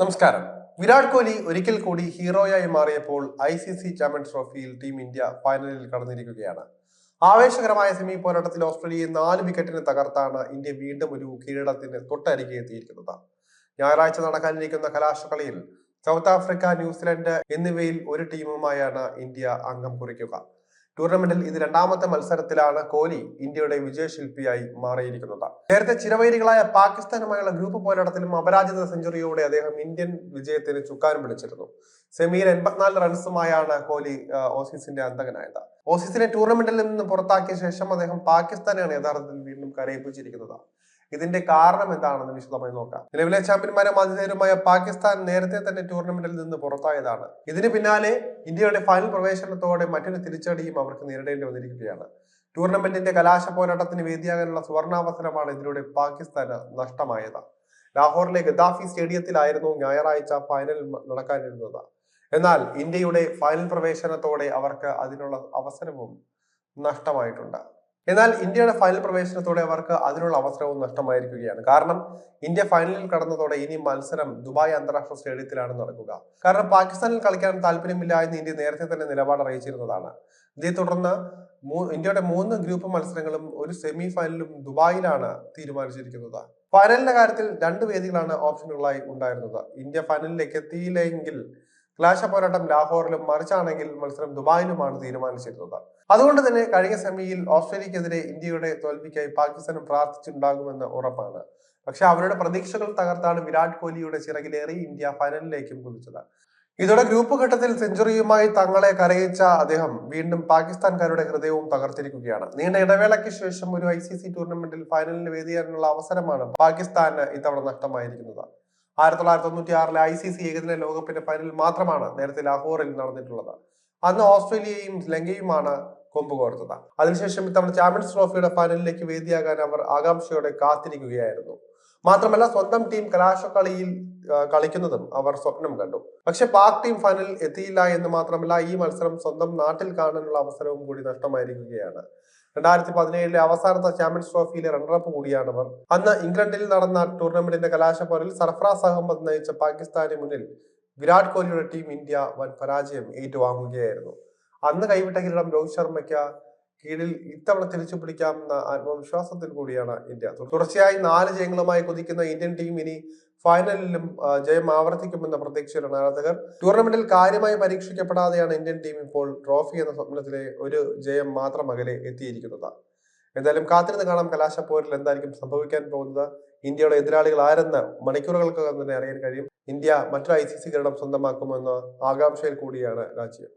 നമസ്കാരം. വിരാട് കോഹ്ലി ഒരിക്കൽ കൂടി ഹീറോയായി മാറിയപ്പോൾ ഐ സി സി ചാമ്പ്യൻസ് ട്രോഫിയിൽ ടീം ഇന്ത്യ ഫൈനലിൽ കടന്നിരിക്കുകയാണ്. ആവേശകരമായ സെമി പോരാട്ടത്തിൽ ഓസ്ട്രേലിയയെ നാല് വിക്കറ്റിന് തകർത്താണ് ഇന്ത്യ വീണ്ടും ഒരു കിരീടത്തിന് തൊട്ടരികെ എത്തിയിരിക്കുന്നത്. ഞായറാഴ്ച നടക്കാനിരിക്കുന്ന കലാശക്കളിയിൽ സൗത്ത് ആഫ്രിക്ക ന്യൂസിലൻഡ് എന്നിവയിൽ ഒരു ടീമുമായാണ് ഇന്ത്യ അംഗം കുറിക്കുക. ടൂർണമെന്റിൽ ഇത് രണ്ടാമത്തെ മത്സരത്തിലാണ് കോഹ്ലി ഇന്ത്യയുടെ വിജയശില്പിയായി മാറിയിരിക്കുന്നത്. നേരത്തെ ചിരവൈരികളായ പാകിസ്ഥാനുമായുള്ള ഗ്രൂപ്പ് പോരാട്ടത്തിലും അപരാജിത സെഞ്ചുറിയോടെ അദ്ദേഹം ഇന്ത്യൻ വിജയത്തിന് ചുക്കാനും പിടിച്ചിരുന്നു സെമിയിൽ എൺപത്തിനാല് റൺസുമായാണ് കോഹ്ലി ഓസീസിന്റെ അന്തകനായത്. ഓസീസിനെ ടൂർണമെന്റിൽ നിന്ന് പുറത്താക്കിയ ശേഷം അദ്ദേഹം പാകിസ്ഥാനെയാണ് യഥാർത്ഥത്തിൽ വീണ്ടും കരയിപ്പിച്ചിരിക്കുന്നത്. ഇതിന്റെ കാരണം എന്താണെന്ന് വിശദമായി നോക്കാം. നിലവിലെ ചാമ്പ്യന്മാരെ ആതിഥേയരുമായ പാകിസ്ഥാൻ നേരത്തെ തന്നെ ടൂർണമെന്റിൽ നിന്ന് പുറത്തായതാണ്. ഇതിന് പിന്നാലെ ഇന്ത്യയുടെ ഫൈനൽ പ്രവേശനത്തോടെ മറ്റൊരു തിരിച്ചടിയും അവർക്ക് നേരിടേണ്ടി വന്നിരിക്കുകയാണ്. ടൂർണമെന്റിന്റെ കലാശ പോരാട്ടത്തിന് വേദിയാകാനുള്ള സുവർണാവസരമാണ് ഇതിലൂടെ പാകിസ്ഥാന് നഷ്ടമായത്. ലാഹോറിലെ ഗദാഫി സ്റ്റേഡിയത്തിലായിരുന്നു ഞായറാഴ്ച ഫൈനൽ നടക്കാനിരുന്നത്. എന്നാൽ ഇന്ത്യയുടെ ഫൈനൽ പ്രവേശനത്തോടെ അവർക്ക് അതിനുള്ള അവസരവും നഷ്ടമായിട്ടുണ്ട്. എന്നാൽ ഇന്ത്യയുടെ ഫൈനൽ പ്രവേശനത്തോടെ അവർക്ക് അതിനുള്ള അവസരവും നഷ്ടമായിരിക്കുകയാണ്. കാരണം ഇന്ത്യ ഫൈനലിൽ കടന്നതോടെ ഇനി മത്സരം ദുബായ് അന്താരാഷ്ട്ര സ്റ്റേഡിയത്തിലാണ് നടക്കുക. കാരണം പാകിസ്ഥാനിൽ കളിക്കാൻ താല്പര്യമില്ല എന്ന് ഇന്ത്യ നേരത്തെ തന്നെ നിലപാട് അറിയിച്ചിരുന്നതാണ്. ഇതേ തുടർന്ന് ഇന്ത്യയുടെ മൂന്ന് ഗ്രൂപ്പ് മത്സരങ്ങളും ഒരു സെമി ഫൈനലും ദുബായിലാണ് തീരുമാനിച്ചിരിക്കുന്നത്. ഫൈനലിന്റെ കാര്യത്തിൽ രണ്ട് വേദികളാണ് ഓപ്ഷനുകളായി ഉണ്ടായിരുന്നത്. ഇന്ത്യ ഫൈനലിലേക്ക് എത്തിയില്ലെങ്കിൽ ക്ലാശ പോരാട്ടം ലാഹോറിലും മറിച്ചാണെങ്കിൽ മത്സരം ദുബായിലുമാണ് തീരുമാനിച്ചിരുന്നത്. അതുകൊണ്ട് തന്നെ കഴിഞ്ഞ സെമിയിൽ ഓസ്ട്രേലിയക്കെതിരെ ഇന്ത്യയുടെ തോൽവിക്കായി പാകിസ്ഥാനും പ്രാർത്ഥിച്ചുണ്ടാകുമെന്ന് ഉറപ്പാണ്. പക്ഷെ അവരുടെ പ്രതീക്ഷകൾ തകർത്താണ് വിരാട് കോഹ്ലിയുടെ ചിറകിലേറി ഇന്ത്യ ഫൈനലിലേക്കും കുതിച്ചത്. ഇതോടെ ഗ്രൂപ്പ് ഘട്ടത്തിൽ സെഞ്ചുറിയുമായി തങ്ങളെ കരയിച്ച അദ്ദേഹം വീണ്ടും പാകിസ്ഥാൻകാരുടെ ഹൃദയവും തകർത്തിരിക്കുകയാണ്. നീണ്ട ഇടവേളയ്ക്ക് ശേഷം ഒരു ഐ ടൂർണമെന്റിൽ ഫൈനലിന് വേദിയാനുള്ള അവസരമാണ് പാകിസ്ഥാന് ഇത്തവണ നഷ്ടമായിരിക്കുന്നത്. ആയിരത്തി തൊള്ളായിരത്തി തൊണ്ണൂറ്റി ആറിലെ ഐ സി സി ഏകദിന ലോകകപ്പിന്റെ ഫൈനൽ മാത്രമാണ് നേരത്തെ ലാഹോറിൽ നടന്നിട്ടുള്ളത്. അന്ന് ഓസ്ട്രേലിയയും ലങ്കയുമാണ് കൊമ്പ് കോർത്തത്. അതിനുശേഷം ഇത്തവണ ചാമ്പ്യൻസ് ട്രോഫിയുടെ ഫൈനലിലേക്ക് വേദിയാകാൻ അവർ ആകാംക്ഷയോടെ കാത്തിരിക്കുകയായിരുന്നു. മാത്രമല്ല സ്വന്തം ടീം കലാശക്കളിയിൽ കളിക്കുന്നതും അവർ സ്വപ്നം കണ്ടു. പക്ഷെ പാക് ടീം ഫൈനലിൽ എത്തിയില്ല എന്ന് മാത്രമല്ല ഈ മത്സരം സ്വന്തം നാട്ടിൽ കാണാനുള്ള അവസരവും കൂടി നഷ്ടമായിരിക്കുകയാണ്. രണ്ടായിരത്തി പതിനേഴിലെ അവസാനത്തെ ചാമ്പ്യൻസ് ട്രോഫിയിലെ റണ്ണറപ്പ് കൂടിയാണവർ അന്ന് ഇംഗ്ലണ്ടിൽ നടന്ന ടൂർണമെന്റിന്റെ കലാശപ്പോരിൽ സർഫറാസ് അഹമ്മദ് നയിച്ച പാകിസ്ഥാന് മുന്നിൽ വിരാട് കോഹ്ലിയുടെ ടീം ഇന്ത്യ വൻ പരാജയം ഏറ്റുവാങ്ങുകയായിരുന്നു. അന്ന് കൈവിട്ട കിരീടം രോഹിത് ശർമ്മയ്ക്ക് കീഴിൽ ഇത്തവണ തിരിച്ചു പിടിക്കാമെന്ന ആത്മവിശ്വാസത്തിൽ കൂടിയാണ് ഇന്ത്യ. തുടർച്ചയായി നാല് ജയങ്ങളുമായി കുതിക്കുന്ന ഇന്ത്യൻ ടീം ഇനി ഫൈനലിലും ജയം ആവർത്തിക്കുമെന്ന പ്രതീക്ഷയിലാണ് ആരാധകർ. ടൂർണമെന്റിൽ കാര്യമായി പരീക്ഷിക്കപ്പെടാതെയാണ് ഇന്ത്യൻ ടീം ഇപ്പോൾ ട്രോഫി എന്ന സ്വപ്നത്തിലെ ഒരു ജയം മാത്രം അകലെ എത്തിയിരിക്കുന്നത്. എന്തായാലും കാത്തിരുന്ന് കാണാം. കലാശപ്പോരിൽ എന്തായിരിക്കും സംഭവിക്കാൻ പോകുന്നത്? ഇന്ത്യയുടെ എതിരാളികൾ ആരെന്ന് മണിക്കൂറുകൾക്കകം തന്നെ അറിയാൻ കഴിയും. ഇന്ത്യ മറ്റൊരു ഐ സി സി കിരീടം സ്വന്തമാക്കുമെന്ന ആകാംക്ഷയിൽ കൂടിയാണ് രാജ്യം.